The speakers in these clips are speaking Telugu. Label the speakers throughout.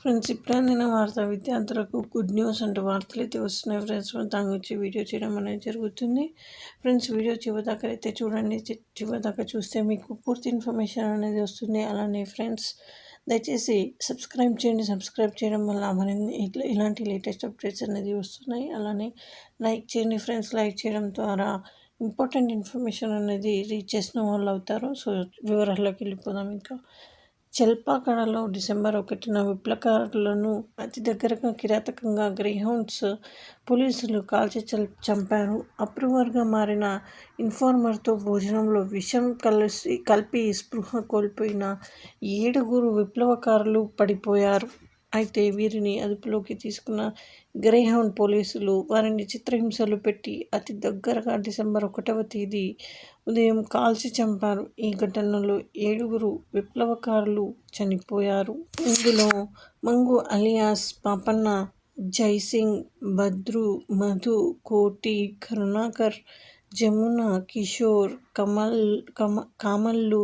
Speaker 1: ఫ్రెండ్స్ ఇప్పుడు నేను వార్త విద్యార్థులకు గుడ్ న్యూస్ అంటే వార్తలు అయితే వస్తున్నాయి. ఫ్రెండ్స్ దాని గురించి వీడియో చేయడం అనేది జరుగుతుంది. ఫ్రెండ్స్ వీడియో చివరిదాకా అయితే చూడండి. చివరిదాకా చూస్తే మీకు పూర్తి ఇన్ఫర్మేషన్ అనేది వస్తుంది. అలానే ఫ్రెండ్స్ దయచేసి సబ్స్క్రైబ్ చేయండి. సబ్స్క్రైబ్ చేయడం వల్ల మరిన్ని ఇట్లా ఇలాంటి లేటెస్ట్ అప్డేట్స్ అనేది వస్తున్నాయి. అలానే లైక్ చేయండి ఫ్రెండ్స్. లైక్ చేయడం ద్వారా ఇంపార్టెంట్ ఇన్ఫర్మేషన్ అనేది రీచ్ చేసిన వాళ్ళు అవుతారు. సో వివరాల్లోకి వెళ్ళిపోదాం ఇంకా. చెల్పాకడలో డిసెంబర్ ఒకటిన విప్లవకారులను అతి దగ్గరగా కిరాతకంగా గ్రీహౌండ్స్ పోలీసులు కాల్చి చంపారు. అప్రూవర్గా మారిన ఇన్ఫార్మర్తో భోజనంలో విషం కలిసి కలిపి స్పృహ కోల్పోయిన ఏడుగురు విప్లవకారులు పడిపోయారు. అయితే వీరిని అదుపులోకి తీసుకున్న గ్రేహౌండ్ పోలీసులు వారిని చిత్రహింసలు పెట్టి అతి దగ్గరగా డిసెంబర్ ఒకటవ తేదీ ఉదయం కాల్చి చంపారు. ఈ ఘటనలో ఏడుగురు విప్లవకారులు చనిపోయారు. ఇందులో మంగు అలియాస్ పాపన్న జైసింగ్ భద్రు మధు కోటి కరుణాకర్ జమున కిషోర్ కమల్ కమ కామల్లు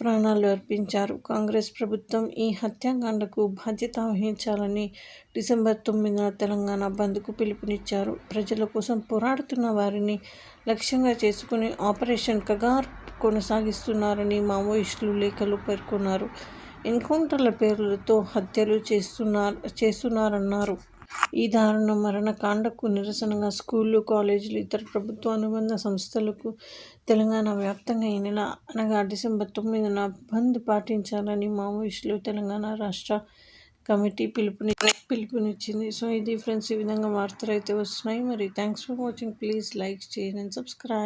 Speaker 1: ప్రాణాలు అర్పించారు. కాంగ్రెస్ ప్రభుత్వం ఈ హత్యాకాండకు బాధ్యత వహించాలని డిసెంబర్ తొమ్మిదిన తెలంగాణ బంద్కు పిలుపునిచ్చారు. ప్రజల కోసం పోరాడుతున్న వారిని లక్ష్యంగా చేసుకుని ఆపరేషన్ కగార్ కొనసాగిస్తున్నారని మావోయిస్టులు లేఖలు పేర్కొన్నారు. ఎన్కౌంటర్ల పేర్లతో హత్యలు చేస్తున్నారు చేస్తున్నారన్నారు. ఈ దారుణ మరణకాండకు నిరసనగా స్కూళ్ళు కాలేజీలు ఇతర ప్రభుత్వ అనుబంధ సంస్థలకు తెలంగాణ వ్యాప్తంగా ఈ నెల అనగా డిసెంబర్ తొమ్మిదిన బంద్ పాటించాలని మావోయిస్టులు తెలంగాణ రాష్ట్ర కమిటీ పిలుపుని పిలుపునిచ్చింది. సో ఇది ఫ్రెండ్స్ ఈ విధంగా వార్తలు అయితే వస్తున్నాయి. మరి thanks for watching. Please like చేయండి అండ్ సబ్స్క్రైబ్.